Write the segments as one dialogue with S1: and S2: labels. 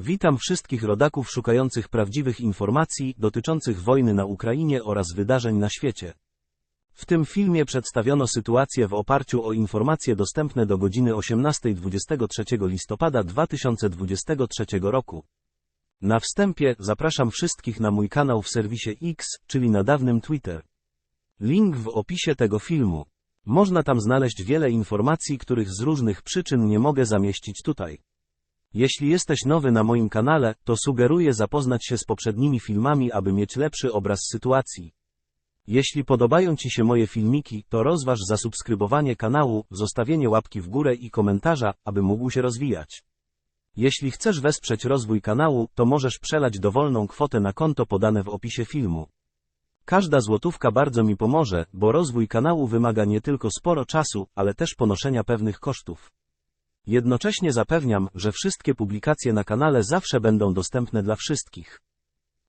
S1: Witam wszystkich rodaków szukających prawdziwych informacji dotyczących wojny na Ukrainie oraz wydarzeń na świecie. W tym filmie przedstawiono sytuację w oparciu o informacje dostępne do godziny 18:23 listopada 2023 roku. Na wstępie zapraszam wszystkich na mój kanał w serwisie X, czyli na dawnym Twitter. Link w opisie tego filmu. Można tam znaleźć wiele informacji, których z różnych przyczyn nie mogę zamieścić tutaj. Jeśli jesteś nowy na moim kanale, to sugeruję zapoznać się z poprzednimi filmami, aby mieć lepszy obraz sytuacji. Jeśli podobają Ci się moje filmiki, to rozważ zasubskrybowanie kanału, zostawienie łapki w górę i komentarza, aby mógł się rozwijać. Jeśli chcesz wesprzeć rozwój kanału, to możesz przelać dowolną kwotę na konto podane w opisie filmu. Każda złotówka bardzo mi pomoże, bo rozwój kanału wymaga nie tylko sporo czasu, ale też ponoszenia pewnych kosztów. Jednocześnie zapewniam, że wszystkie publikacje na kanale zawsze będą dostępne dla wszystkich.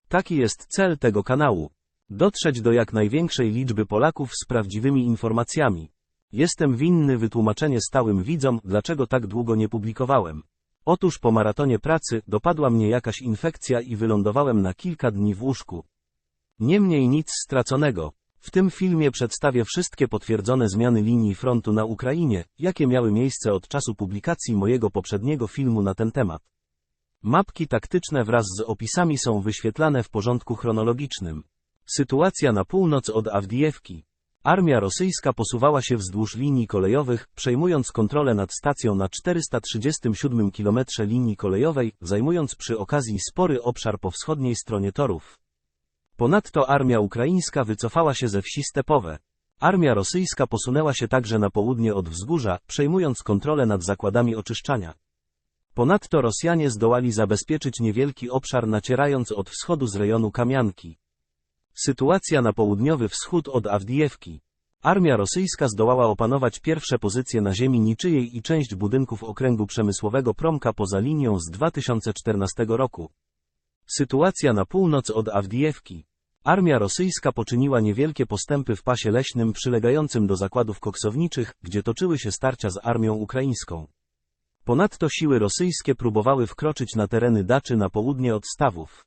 S1: Taki jest cel tego kanału. Dotrzeć do jak największej liczby Polaków z prawdziwymi informacjami. Jestem winny wytłumaczenie stałym widzom, dlaczego tak długo nie publikowałem. Otóż po maratonie pracy dopadła mnie jakaś infekcja i wylądowałem na kilka dni w łóżku. Niemniej nic straconego. W tym filmie przedstawię wszystkie potwierdzone zmiany linii frontu na Ukrainie, jakie miały miejsce od czasu publikacji mojego poprzedniego filmu na ten temat. Mapki taktyczne wraz z opisami są wyświetlane w porządku chronologicznym. Sytuacja na północ od Awdijewki. Armia rosyjska posuwała się wzdłuż linii kolejowych, przejmując kontrolę nad stacją na 437 km linii kolejowej, zajmując przy okazji spory obszar po wschodniej stronie torów. Ponadto armia ukraińska wycofała się ze wsi stepowe. Armia rosyjska posunęła się także na południe od wzgórza, przejmując kontrolę nad zakładami oczyszczania. Ponadto Rosjanie zdołali zabezpieczyć niewielki obszar nacierając od wschodu z rejonu Kamianki. Sytuacja na południowy wschód od Awdijewki. Armia rosyjska zdołała opanować pierwsze pozycje na ziemi niczyjej i część budynków okręgu przemysłowego Promka poza linią z 2014 roku. Sytuacja na północ od Awdijewki. Armia rosyjska poczyniła niewielkie postępy w pasie leśnym przylegającym do zakładów koksowniczych, gdzie toczyły się starcia z armią ukraińską. Ponadto siły rosyjskie próbowały wkroczyć na tereny daczy na południe od stawów.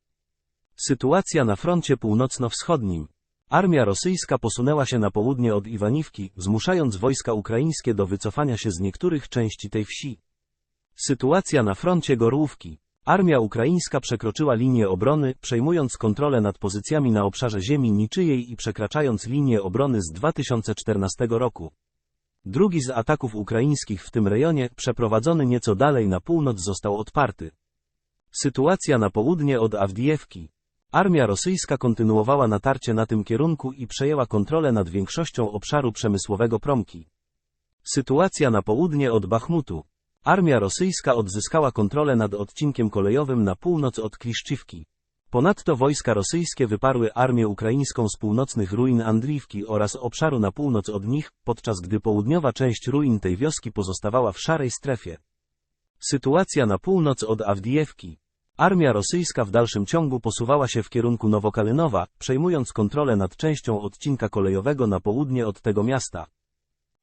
S1: Sytuacja na froncie północno-wschodnim. Armia rosyjska posunęła się na południe od Iwaniwki, zmuszając wojska ukraińskie do wycofania się z niektórych części tej wsi. Sytuacja na froncie Gorłówki. Armia ukraińska przekroczyła linię obrony, przejmując kontrolę nad pozycjami na obszarze ziemi niczyjej i przekraczając linię obrony z 2014 roku. Drugi z ataków ukraińskich w tym rejonie, przeprowadzony nieco dalej na północ został odparty. Sytuacja na południe od Awdijewki. Armia rosyjska kontynuowała natarcie na tym kierunku i przejęła kontrolę nad większością obszaru przemysłowego Promki. Sytuacja na południe od Bachmutu. Armia rosyjska odzyskała kontrolę nad odcinkiem kolejowym na północ od Kliszczywki. Ponadto wojska rosyjskie wyparły armię ukraińską z północnych ruin Andriwki oraz obszaru na północ od nich, podczas gdy południowa część ruin tej wioski pozostawała w szarej strefie. Sytuacja na północ od Awdijewki. Armia rosyjska w dalszym ciągu posuwała się w kierunku Nowokalynowa, przejmując kontrolę nad częścią odcinka kolejowego na południe od tego miasta.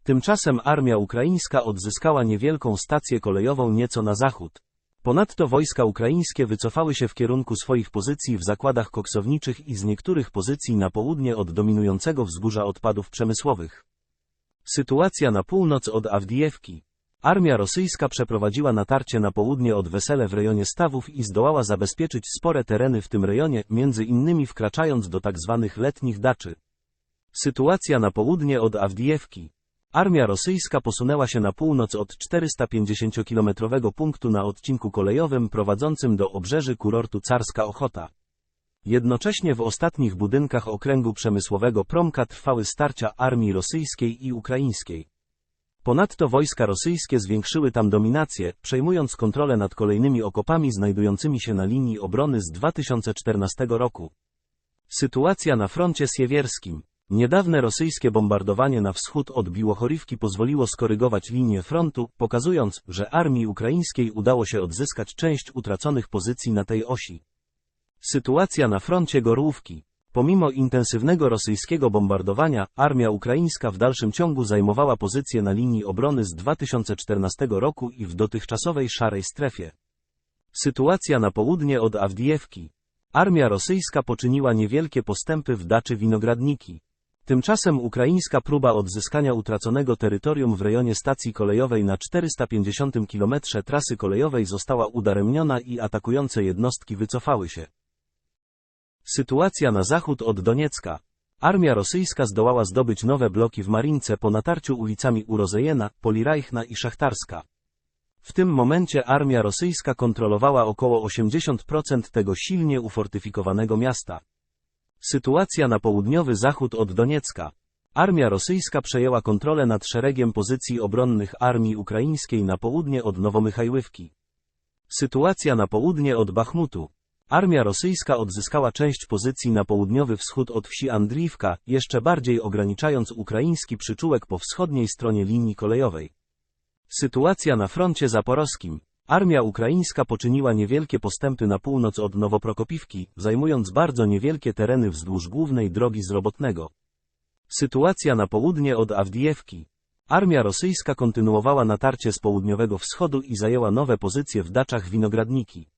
S1: Tymczasem armia ukraińska odzyskała niewielką stację kolejową nieco na zachód. Ponadto wojska ukraińskie wycofały się w kierunku swoich pozycji w zakładach koksowniczych i z niektórych pozycji na południe od dominującego wzgórza odpadów przemysłowych. Sytuacja na północ od Awdijewki. Armia rosyjska przeprowadziła natarcie na południe od Wesele w rejonie Stawów i zdołała zabezpieczyć spore tereny w tym rejonie, między innymi wkraczając do tzw. Tak letnich daczy. Sytuacja na południe od Awdijewki. Armia rosyjska posunęła się na północ od 450-kilometrowego punktu na odcinku kolejowym prowadzącym do obrzeży kurortu Carska Ochota. Jednocześnie w ostatnich budynkach okręgu przemysłowego Promka trwały starcia armii rosyjskiej i ukraińskiej. Ponadto wojska rosyjskie zwiększyły tam dominację, przejmując kontrolę nad kolejnymi okopami znajdującymi się na linii obrony z 2014 roku. Sytuacja na froncie siewierskim. Niedawne rosyjskie bombardowanie na wschód od Biłochorywki pozwoliło skorygować linię frontu, pokazując, że armii ukraińskiej udało się odzyskać część utraconych pozycji na tej osi. Sytuacja na froncie Gorłówki. Pomimo intensywnego rosyjskiego bombardowania, armia ukraińska w dalszym ciągu zajmowała pozycje na linii obrony z 2014 roku i w dotychczasowej szarej strefie. Sytuacja na południe od Awdijewki. Armia rosyjska poczyniła niewielkie postępy w daczy Winogradniki. Tymczasem ukraińska próba odzyskania utraconego terytorium w rejonie stacji kolejowej na 450 km trasy kolejowej została udaremniona i atakujące jednostki wycofały się. Sytuacja na zachód od Doniecka. Armia rosyjska zdołała zdobyć nowe bloki w Marince po natarciu ulicami Urozejena, Polirajchna i Szachtarska. W tym momencie armia rosyjska kontrolowała około 80% tego silnie ufortyfikowanego miasta. Sytuacja na południowy zachód od Doniecka. Armia rosyjska przejęła kontrolę nad szeregiem pozycji obronnych armii ukraińskiej na południe od Nowomychajływki. Sytuacja na południe od Bachmutu. Armia rosyjska odzyskała część pozycji na południowy wschód od wsi Andriivka, jeszcze bardziej ograniczając ukraiński przyczółek po wschodniej stronie linii kolejowej. Sytuacja na froncie zaporowskim. Armia ukraińska poczyniła niewielkie postępy na północ od Nowoprokopiwki, zajmując bardzo niewielkie tereny wzdłuż głównej drogi z Robotnego. Sytuacja na południe od Awdijewki. Armia rosyjska kontynuowała natarcie z południowego wschodu i zajęła nowe pozycje w daczach Winogradniki.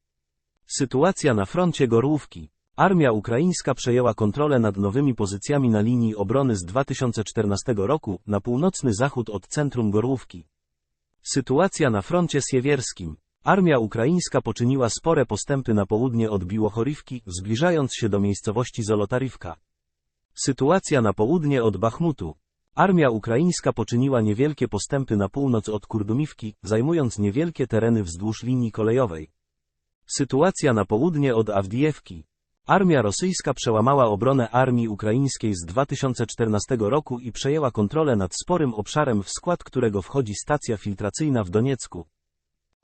S1: Sytuacja na froncie Gorłówki. Armia ukraińska przejęła kontrolę nad nowymi pozycjami na linii obrony z 2014 roku, na północny zachód od centrum Gorłówki. Sytuacja na froncie siewierskim. Armia ukraińska poczyniła spore postępy na południe od Biłochorivki, zbliżając się do miejscowości Zolotarivka. Sytuacja na południe od Bachmutu. Armia ukraińska poczyniła niewielkie postępy na północ od Kurdumiwki, zajmując niewielkie tereny wzdłuż linii kolejowej. Sytuacja na południe od Awdijewki. Armia rosyjska przełamała obronę armii ukraińskiej z 2014 roku i przejęła kontrolę nad sporym obszarem w skład którego wchodzi stacja filtracyjna w Doniecku.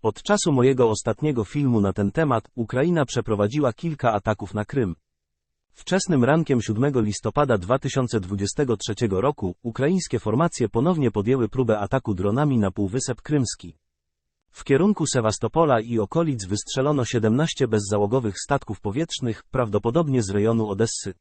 S1: Od czasu mojego ostatniego filmu na ten temat, Ukraina przeprowadziła kilka ataków na Krym. Wczesnym rankiem 7 listopada 2023 roku, ukraińskie formacje ponownie podjęły próbę ataku dronami na Półwysep Krymski. W kierunku Sewastopola i okolic wystrzelono 17 bezzałogowych statków powietrznych, prawdopodobnie z rejonu Odessy.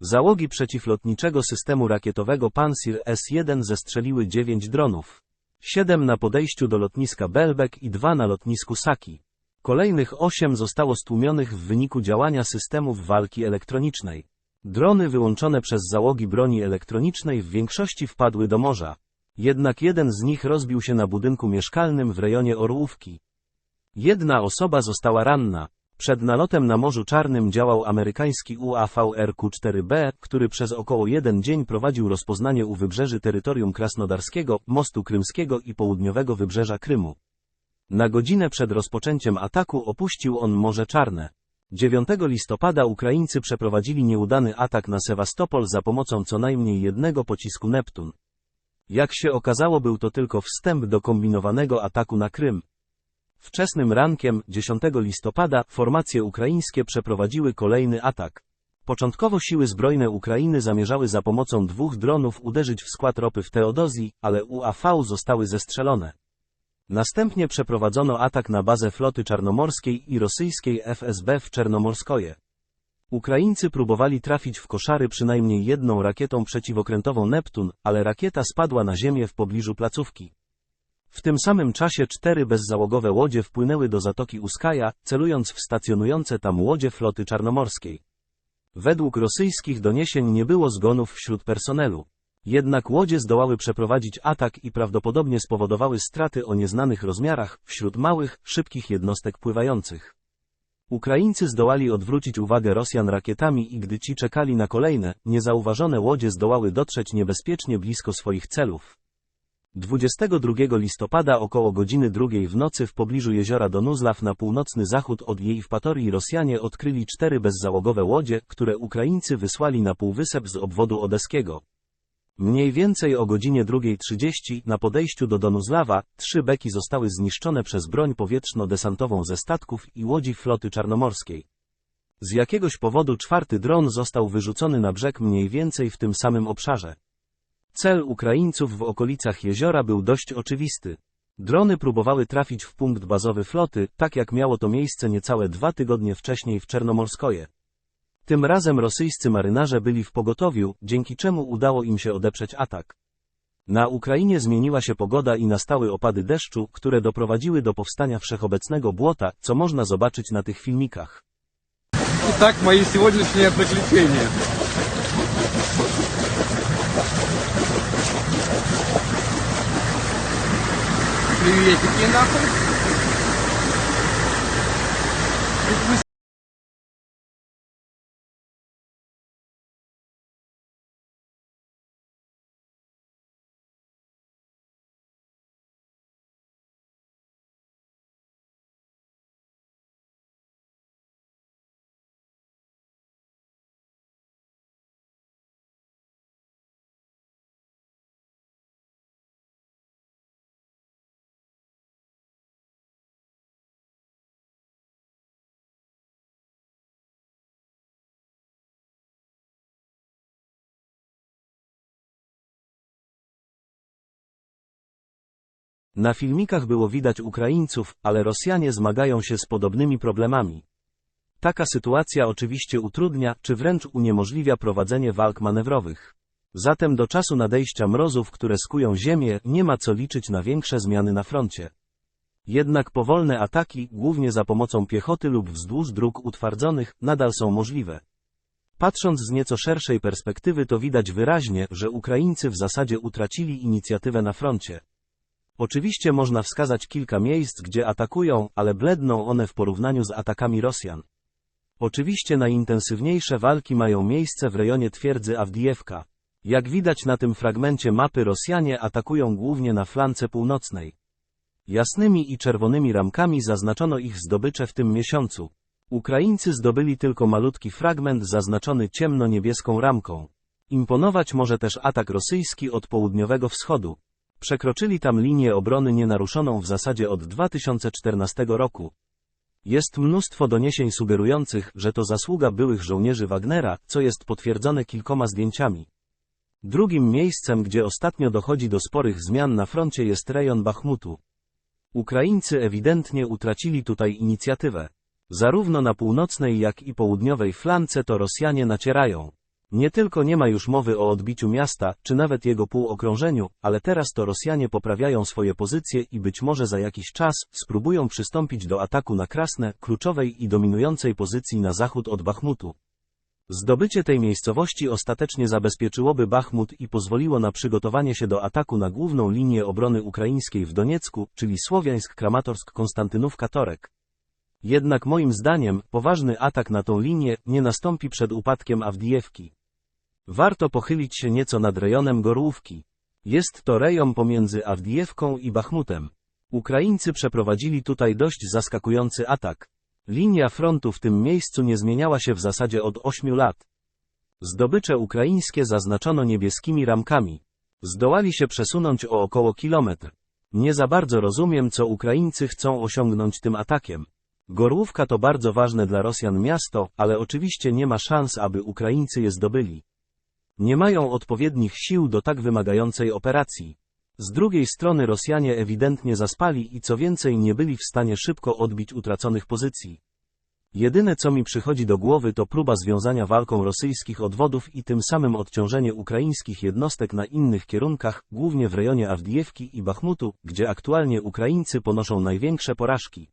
S1: Załogi przeciwlotniczego systemu rakietowego Pansir S-1 zestrzeliły 9 dronów. 7 na podejściu do lotniska Belbek i 2 na lotnisku Saki. Kolejnych 8 zostało stłumionych w wyniku działania systemów walki elektronicznej. Drony wyłączone przez załogi broni elektronicznej w większości wpadły do morza. Jednak jeden z nich rozbił się na budynku mieszkalnym w rejonie Orłówki. Jedna osoba została ranna. Przed nalotem na Morzu Czarnym działał amerykański UAV-RQ-4B, który przez około jeden dzień prowadził rozpoznanie u wybrzeży terytorium krasnodarskiego, mostu krymskiego i południowego wybrzeża Krymu. Na godzinę przed rozpoczęciem ataku opuścił on Morze Czarne. 9 listopada Ukraińcy przeprowadzili nieudany atak na Sewastopol za pomocą co najmniej jednego pocisku Neptun. Jak się okazało był to tylko wstęp do kombinowanego ataku na Krym. Wczesnym rankiem, 10 listopada, formacje ukraińskie przeprowadziły kolejny atak. Początkowo siły zbrojne Ukrainy zamierzały za pomocą dwóch dronów uderzyć w skład ropy w Teodozji, ale UAV zostały zestrzelone. Następnie przeprowadzono atak na bazę floty czarnomorskiej i rosyjskiej FSB w Czernomorskoje. Ukraińcy próbowali trafić w koszary przynajmniej jedną rakietą przeciwokrętową Neptun, ale rakieta spadła na ziemię w pobliżu placówki. W tym samym czasie cztery bezzałogowe łodzie wpłynęły do Zatoki Uskaja, celując w stacjonujące tam łodzie floty czarnomorskiej. Według rosyjskich doniesień nie było zgonów wśród personelu. Jednak łodzie zdołały przeprowadzić atak i prawdopodobnie spowodowały straty o nieznanych rozmiarach wśród małych, szybkich jednostek pływających. Ukraińcy zdołali odwrócić uwagę Rosjan rakietami i gdy ci czekali na kolejne, niezauważone łodzie zdołały dotrzeć niebezpiecznie blisko swoich celów. 22 listopada około godziny drugiej w nocy w pobliżu jeziora Donuzlaw na północny zachód od jej wpatorii Rosjanie odkryli cztery bezzałogowe łodzie, które Ukraińcy wysłali na półwysep z obwodu odeskiego. Mniej więcej o godzinie 2.30 na podejściu do Donuzlawa, trzy beki zostały zniszczone przez broń powietrzno-desantową ze statków i łodzi floty czarnomorskiej. Z jakiegoś powodu czwarty dron został wyrzucony na brzeg mniej więcej w tym samym obszarze. Cel Ukraińców w okolicach jeziora był dość oczywisty. Drony próbowały trafić w punkt bazowy floty, tak jak miało to miejsce niecałe dwa tygodnie wcześniej w Czernomorskoje. Tym razem rosyjscy marynarze byli w pogotowiu, dzięki czemu udało im się odeprzeć atak. Na Ukrainie zmieniła się pogoda i nastały opady deszczu, które doprowadziły do powstania wszechobecnego błota, co można zobaczyć na tych filmikach.
S2: Итак, мои сегодняшние приключения. Приветики нахуй.
S1: Na filmikach było widać Ukraińców, ale Rosjanie zmagają się z podobnymi problemami. Taka sytuacja oczywiście utrudnia, czy wręcz uniemożliwia prowadzenie walk manewrowych. Zatem do czasu nadejścia mrozów, które skują ziemię, nie ma co liczyć na większe zmiany na froncie. Jednak powolne ataki, głównie za pomocą piechoty lub wzdłuż dróg utwardzonych, nadal są możliwe. Patrząc z nieco szerszej perspektywy to widać wyraźnie, że Ukraińcy w zasadzie utracili inicjatywę na froncie. Oczywiście można wskazać kilka miejsc, gdzie atakują, ale bledną one w porównaniu z atakami Rosjan. Oczywiście najintensywniejsze walki mają miejsce w rejonie twierdzy Awdijewka. Jak widać na tym fragmencie mapy Rosjanie atakują głównie na flance północnej. Jasnymi i czerwonymi ramkami zaznaczono ich zdobycze w tym miesiącu. Ukraińcy zdobyli tylko malutki fragment zaznaczony ciemno-niebieską ramką. Imponować może też atak rosyjski od południowego wschodu. Przekroczyli tam linię obrony nienaruszoną w zasadzie od 2014 roku. Jest mnóstwo doniesień sugerujących, że to zasługa byłych żołnierzy Wagnera, co jest potwierdzone kilkoma zdjęciami. Drugim miejscem, gdzie ostatnio dochodzi do sporych zmian na froncie jest rejon Bachmutu. Ukraińcy ewidentnie utracili tutaj inicjatywę. Zarówno na północnej jak i południowej flance to Rosjanie nacierają. Nie tylko nie ma już mowy o odbiciu miasta, czy nawet jego półokrążeniu, ale teraz to Rosjanie poprawiają swoje pozycje i być może za jakiś czas spróbują przystąpić do ataku na Krasne, kluczowej i dominującej pozycji na zachód od Bachmutu. Zdobycie tej miejscowości ostatecznie zabezpieczyłoby Bachmut i pozwoliło na przygotowanie się do ataku na główną linię obrony ukraińskiej w Doniecku, czyli Słowiańsk-Kramatorsk-Konstantynówka-Torek. Jednak moim zdaniem, poważny atak na tą linię nie nastąpi przed upadkiem Awdijewki. Warto pochylić się nieco nad rejonem Gorłówki. Jest to rejon pomiędzy Awdijewką i Bachmutem. Ukraińcy przeprowadzili tutaj dość zaskakujący atak. Linia frontu w tym miejscu nie zmieniała się w zasadzie od 8 lat. Zdobycze ukraińskie zaznaczono niebieskimi ramkami. Zdołali się przesunąć o około kilometr. Nie za bardzo rozumiem, co Ukraińcy chcą osiągnąć tym atakiem. Gorłówka to bardzo ważne dla Rosjan miasto, ale oczywiście nie ma szans, aby Ukraińcy je zdobyli. Nie mają odpowiednich sił do tak wymagającej operacji. Z drugiej strony Rosjanie ewidentnie zaspali i co więcej nie byli w stanie szybko odbić utraconych pozycji. Jedyne co mi przychodzi do głowy to próba związania walką rosyjskich odwodów i tym samym odciążenie ukraińskich jednostek na innych kierunkach, głównie w rejonie Awdijewki i Bachmutu, gdzie aktualnie Ukraińcy ponoszą największe porażki.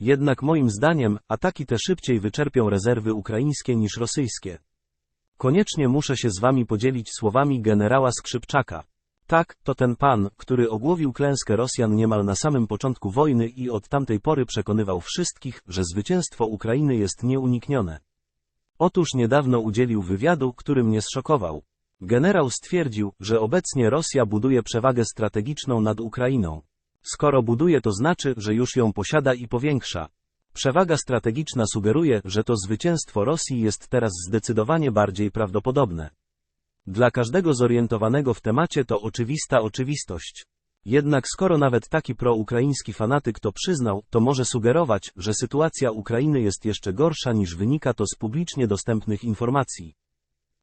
S1: Jednak moim zdaniem, ataki te szybciej wyczerpią rezerwy ukraińskie niż rosyjskie. Koniecznie muszę się z wami podzielić słowami generała Skrzypczaka. Tak, to ten pan, który ogłowił klęskę Rosjan niemal na samym początku wojny i od tamtej pory przekonywał wszystkich, że zwycięstwo Ukrainy jest nieuniknione. Otóż niedawno udzielił wywiadu, który mnie zszokował. Generał stwierdził, że obecnie Rosja buduje przewagę strategiczną nad Ukrainą. Skoro buduje to znaczy, że już ją posiada i powiększa. Przewaga strategiczna sugeruje, że to zwycięstwo Rosji jest teraz zdecydowanie bardziej prawdopodobne. Dla każdego zorientowanego w temacie to oczywista oczywistość. Jednak skoro nawet taki proukraiński fanatyk to przyznał, to może sugerować, że sytuacja Ukrainy jest jeszcze gorsza niż wynika to z publicznie dostępnych informacji.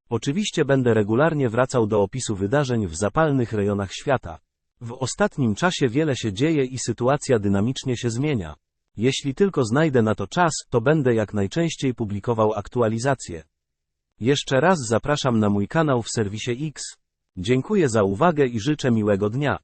S1: Oczywiście będę regularnie wracał do opisu wydarzeń w zapalnych rejonach świata. W ostatnim czasie wiele się dzieje i sytuacja dynamicznie się zmienia. Jeśli tylko znajdę na to czas, to będę jak najczęściej publikował aktualizacje. Jeszcze raz zapraszam na mój kanał w serwisie X. Dziękuję za uwagę i życzę miłego dnia.